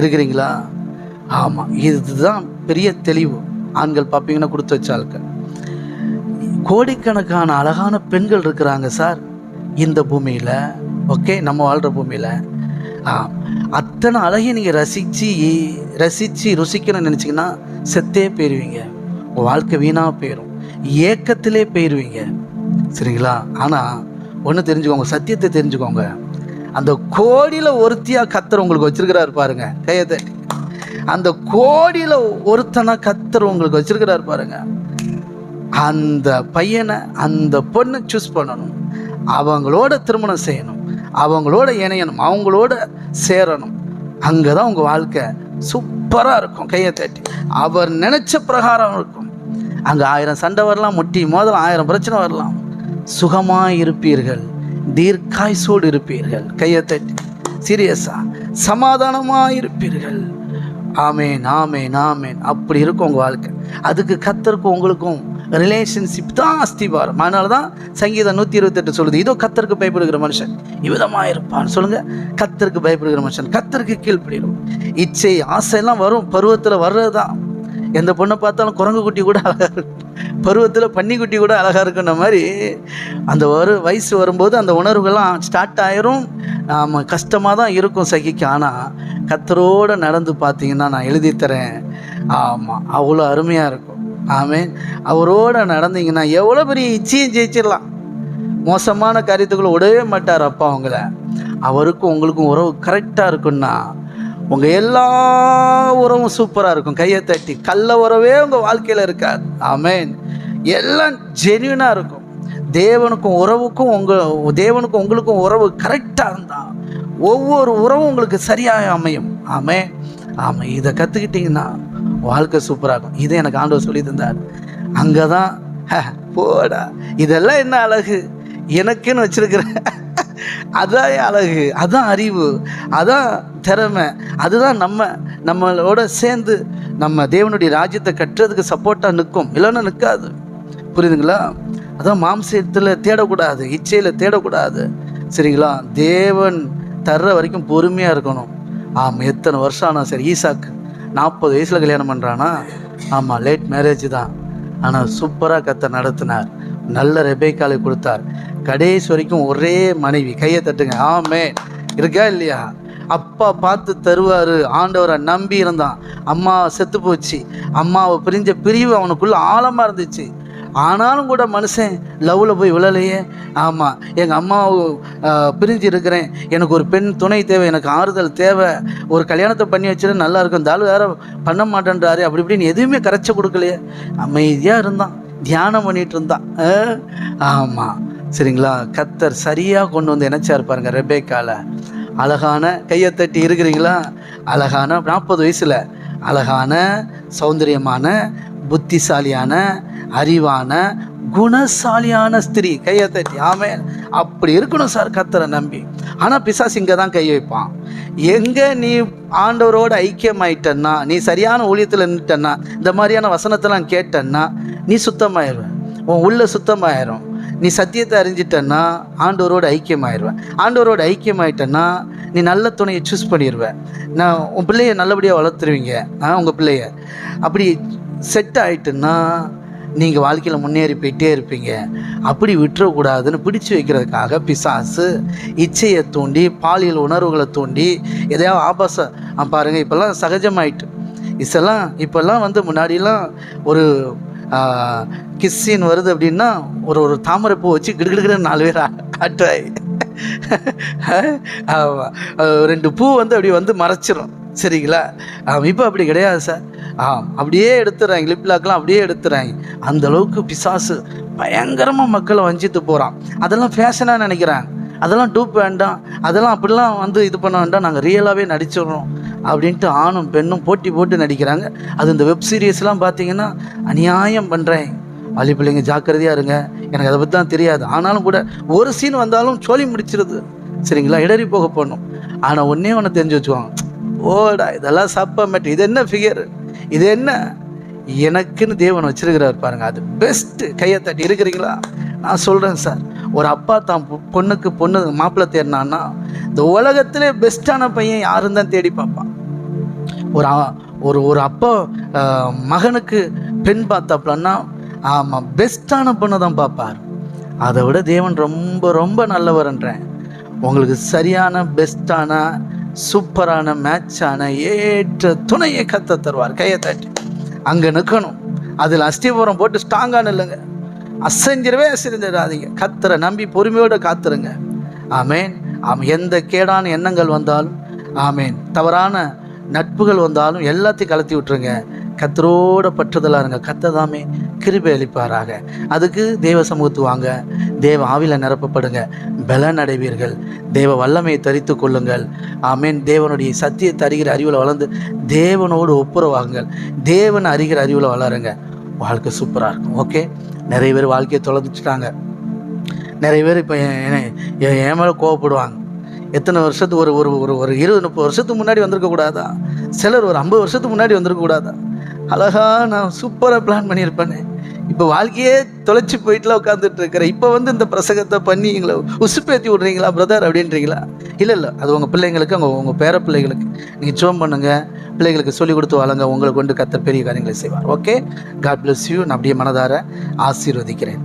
இருக்கிறீங்களா? ஆமாம் இதுதான் பெரிய தெளிவு. ஆண்கள் பார்ப்பீங்கன்னா கொடுத்து வச்ச கோடிக்கணக்கான அழகான பெண்கள் இருக்கிறாங்க சார் இந்த பூமியில். ஓகே நம்ம வாழ்கிற பூமியில். ஆ அத்தனை அழகை நீங்கள் ரசித்து ரசித்து ருசிக்கணும்னு நினச்சிங்கன்னா செத்தே போயிடுவீங்க உங்கள் வாழ்க்கை வீணாக போயிடும் ஏக்கத்திலே போயிடுவீங்க சரிங்களா? ஆனால் ஒன்று தெரிஞ்சுக்கோங்க சத்தியத்தை தெரிஞ்சுக்கோங்க. அந்த கோடியில் ஒருத்தியாக கத்தர் உங்களுக்கு வச்சிருக்கிறாரு பாருங்க. கையை அந்த கோடியில் ஒருத்தனா கத்தர் உங்களுக்கு வச்சிருக்கிறாரு பாருங்க. அந்த பையனை அந்த பொண்ணை சூஸ் பண்ணணும். அவங்களோட திருமணம் செய்யணும். அவங்களோட இணையணும். அவங்களோட சேரணும். அங்கே தான் உங்கள் வாழ்க்கை சூப்பராக இருக்கும். கையை தட்டி. அவர் நினச்ச பிரகாரம் இருக்கும். அங்கே ஆயிரம் சண்டை வரலாம் முட்டி மோதலாம் ஆயிரம் பிரச்சனை வரலாம். சுகமாக இருப்பீர்கள் தீர்க்காய்சோடு இருப்பீர்கள் கையை தட்டி சீரியஸா? சமாதானமாக இருப்பீர்கள் ஆமேன் ஆமேன் ஆமேன். அப்படி இருக்கும் உங்கள் வாழ்க்கை. அதுக்கு கத்தருக்கும் உங்களுக்கும் ரிலேஷன்ஷிப் தான் அஸ்திபாரம். அதனால தான் சங்கீதம் நூற்றி இருபத்தெட்டு சொல்லுது இதோ கத்தருக்கு பயப்படுகிற மனுஷன் இவ்விதமாக இருப்பான்னு சொல்லுங்கள் கத்தருக்கு பயப்படுகிற மனுஷன். கத்தருக்கு கீழ்ப்படிடும் இச்சை ஆசையெல்லாம் வரும். பருவத்தில் வர்றது தான் எந்த பொண்ணை பார்த்தாலும் குரங்கு குட்டி கூட அழகாக இருக்கும் பருவத்தில் பன்னிக்குட்டி கூட அழகாக இருக்குன்ற மாதிரி அந்த ஒரு வயசு வரும்போது அந்த உணர்வுகள்லாம் ஸ்டார்ட் ஆயிரும். நாம் கஷ்டமாக தான் இருக்கும் சகிக்க. ஆனால் கத்தரோடு நடந்து பார்த்தீங்கன்னா நான் எழுதி தரேன். ஆமாம் அவ்வளோ அருமையாக இருக்கும். ஆமேன். அவரோட நடந்தீங்கன்னா எவ்வளோ பெரிய இச்சையும் ஜெயிச்சிடலாம். மோசமான காரியத்துக்குள்ள விடவே மாட்டார் அப்பா அவங்கள அவருக்கும் உங்களுக்கும் உறவு கரெக்டாக இருக்குன்னா உங்கள் எல்லா உறவும் சூப்பராக இருக்கும். கையை தட்டி கள்ள உறவே உங்கள் வாழ்க்கையில் இருக்காது. ஆமேன். எல்லாம் ஜென்யூனாக இருக்கும். தேவனுக்கும் உறவுக்கும் உங்கள் தேவனுக்கும் உங்களுக்கும் உறவு கரெக்டாக இருந்தால் ஒவ்வொரு உறவும் உங்களுக்கு சரியாக அமையும். ஆமே ஆமாம் இதை கற்றுக்கிட்டிங்கன்னா வாழ்க்கை சூப்பராக இருக்கும். இதை எனக்கு ஆண்டவர் சொல்லி தந்தார். அங்கே தான் போடா. இதெல்லாம் என்ன அழகு. எனக்குன்னு வச்சுருக்கிறேன் அதான் அழகு அதான் அறிவு அதான் திறமை அதுதான் நம்ம நம்மளோட சேர்ந்து நம்ம தேவனுடைய ராஜ்யத்தை கட்டுறதுக்கு சப்போர்ட்டாக நிற்கும். இல்லைன்னா நிற்காது. புரியுதுங்களா? அதான் மாம்சத்தில் தேடக்கூடாது இச்சையில் தேடக்கூடாது. சரிங்களா? தேவன் தர்ற வரைக்கும் பொறுமையாக இருக்கணும். ஆமாம் எத்தனை வருஷம் ஆனால் சரி ஈசாக்கு நாற்பது வயசில் கல்யாணம் பண்ணுறானா ஆமாம் லேட் மேரேஜ் தான். ஆனால் சூப்பராக கத்தை நடத்தினார். நல்ல ரெபேக்காலை கொடுத்தார். கடைசி வரைக்கும் ஒரே மனைவி கையை தட்டுங்க. ஆமே இருக்கா இல்லையா? அப்பா பார்த்து தருவார். ஆண்டவரை நம்பி இருந்தான். அம்மா செத்து போச்சு. அம்மாவை பிரிஞ்ச பிரிவு அவனுக்குள்ள ஆழமாக இருந்துச்சு. ஆனாலும் கூட மனுஷன் லவ்வில் போய் விழலையே. ஆமாம் எங்கள் அம்மாவை பிரிஞ்சு இருக்கிறேன். எனக்கு ஒரு பெண் துணை தேவை. எனக்கு ஆறுதல் தேவை. ஒரு கல்யாணத்தை பண்ணி வச்சுட்டு நல்லா இருக்கும். இந்த ஆள் வேற பண்ண மாட்டேன்றாரு. அப்படி இப்படின்னு எதுவுமே கரைச்சி கொடுக்கலையே. அமைதியாக இருந்தான். தியானம் பண்ணிட்டு இருந்தான் ஆமாம் சரிங்களா? கத்தர் சரியாக கொண்டு வந்து நினச்சார் பாருங்க ரெபேக்கால. அழகான கையை தட்டி இருக்கிறீங்களா? அழகான நாற்பது வயசில். அழகான சௌந்தரியமான புத்திசாலியான அறிவான குணசாலியான ஸ்திரீ. கையை தட்டி ஆமே அப்படி இருக்கணும் சார் கத்தரை நம்பி. ஆனால் பிசாஸ் இங்கே தான் கை வைப்பான். எங்கே நீ ஆண்டவரோட ஐக்கியமாயிட்டன்னா நீ சரியான ஊழியத்தில் நின்றுட்டன்னா இந்த மாதிரியான வசனத்தெல்லாம் கேட்டன்னா நீ சுத்தமாயிடுவேன் உன் உள்ள சுத்தமாயிரும். நீ சத்தியத்தை அறிஞ்சிட்டன்னா ஆண்டவரோட ஐக்கியமாயிருவேன் ஆண்டவரோட ஐக்கியமாயிட்டன்னா நீ நல்ல துணையை சூஸ் பண்ணிடுவேன் நான் உன் பிள்ளைய நல்லபடியாக வளர்த்துருவீங்க. ஆ உங்கள் பிள்ளைய. அப்படி செட் ஆயிட்டுன்னா நீங்கள் வாழ்க்கையில் முன்னேறி போயிட்டே இருப்பீங்க. அப்படி விட்டுறக்கூடாதுன்னு பிடிச்சு வைக்கிறதுக்காக பிசாசு இச்சையை தூண்டி பாலியல் உணர்வுகளை தூண்டி எதையாவது ஆபாச பாருங்கள் இப்போல்லாம் சகஜமாயிட்டு. இதெல்லாம் இப்போல்லாம் வந்து முன்னாடிலாம் ஒரு கிஸ்ஸின் வருது அப்படின்னா ஒரு ஒரு தாமரை பூ வச்சு கிடுகிடுகிற நாலு பேர் ஆட்டுவாய். ஆமாம் ரெண்டு பூ வந்து அப்படி வந்து மறைச்சிரும். சரிங்களா? ஆமாம் இப்போ அப்படி கிடையாது சார். ஆ அப்படியே எடுத்துறாங்க லிப்லாக்கெலாம் அப்படியே எடுத்துறாங்க அந்த அளவுக்கு பிசாசு பயங்கரமாக மக்களை வஞ்சித்து போகிறான் அதெல்லாம் ஃபேஷனாக நினைக்கிறாங்க அதெல்லாம் டூப் வேண்டாம். அதெல்லாம் அப்படிலாம் வந்து இது பண்ண வேண்டாம். நாங்கள் ரியலாகவே நடிச்சிடுறோம் அப்படின்ட்டு ஆணும் பெண்ணும் போட்டி போட்டு நடிக்கிறாங்க. அது இந்த வெப் சீரிஸ்லாம் பார்த்தீங்கன்னா அநியாயம் பண்ணுறேன் பள்ளி பிள்ளைங்க ஜாக்கிரதையாக இருங்க. எனக்கு அதை பற்றி தான் தெரியாது. ஆனாலும் கூட ஒரு சீன் வந்தாலும் சோழி முடிச்சிருது. சரிங்களா? இடறி போக போடணும் ஆனால் ஒன்றே ஒன்று தெரிஞ்சு வச்சுக்குவாங்க ஓடா இதெல்லாம் சப்பமேட் இது என்ன ஃபிகர் இது என்ன? எனக்குன்னு தேவன் வச்சிருக்கிறார் பாருங்க. அது பெஸ்ட்டு கையை தட்டி. இருக்கிறீங்களா? நான் சொல்கிறேன் சார் ஒரு அப்பா தான் பொண்ணுக்கு பொண்ணு மாப்பிள்ளை தேடினான்னா இந்த உலகத்திலே பெஸ்ட்டான பையன் யாரும் தான் தேடி பார்ப்பான். ஒரு ஒரு ஒரு அப்பா மகனுக்கு பெண் பார்த்தாப்புலன்னா ஆமாம் பெஸ்ட்டான பொண்ணை தான் பார்ப்பார். அதை விட தேவன் ரொம்ப ரொம்ப நல்லவர்ன்றேன் உங்களுக்கு சரியான பெஸ்ட்டான சூப்பரான மேட்சான ஏற்ற துணையை கத்த தருவார். கையை தட்டி. அங்கே நிற்கணும். அதில் அஸ்திபுரம் போட்டு ஸ்ட்ராங்காக இல்லைங்க அசைஞ்சிடவே அசைஞ்சிடாதீங்க கத்தரை நம்பி பொறுமையோடு காத்துருங்க. ஆமேன். ஆம் எந்த கேடான எண்ணங்கள் வந்தாலும் ஆமேன். தவறான நட்புகள் வந்தாலும் எல்லாத்தையும் கலத்தி விட்டுருங்க. கத்தரோட பற்றுதலாக இருங்க. கத்ததாமே கிருபை அளிப்பாராக. அதுக்கு தேவ சமூகத்து வாங்க. தேவ ஆவில நிரப்பப்படுங்க. பலன் அடைவீர்கள். தேவ வல்லமையை தரித்து கொள்ளுங்கள். ஆமேன். தேவனுடைய சத்தியத்தை அறிகிற அறிவில் வளர்ந்து தேவனோடு ஒப்புரவாகுங்கள். தேவன் அறிகிற அறிவில் வளருங்க. வாழ்க்கை சூப்பராக இருக்கும். ஓகே? நிறைய பேர் வாழ்க்கையை தொலைச்சிட்டாங்க நிறைய பேர் இப்போ என் மேலே கோவப்படுவாங்க. எத்தனை வருஷத்துக்கு ஒரு ஒரு ஒரு ஒரு இருபது முப்பது வருஷத்துக்கு முன்னாடி வந்திருக்க கூடாதா சிலர் ஒரு ஐம்பது வருஷத்துக்கு முன்னாடி வந்திருக்க அழகா நான் சூப்பராக பிளான் பண்ணியிருப்பேனே. இப்போ வாழ்க்கையே தொலைச்சி போயிட்டுலாம் உட்காந்துட்டு இருக்கிறேன் இப்போ வந்து இந்த பிரசங்கத்தை பண்ணி எங்களை உசுப்பேற்றி விட்றீங்களா பிரதர் அப்படின்றீங்களா? இல்லை இல்லை. அது உங்கள் பிள்ளைங்களுக்கு அவங்க உங்கள் பேர பிள்ளைகளுக்கு நீங்கள் ஜோம் பண்ணுங்க. பிள்ளைகளுக்கு சொல்லிக் கொடுத்து வாழுங்க. உங்களை கொண்டு கத்த பெரிய காரியங்களை செய்வார். ஓகே காட் பிளஸ் யூ நான் அப்படியே மனதார ஆசீர்வதிக்கிறேன்.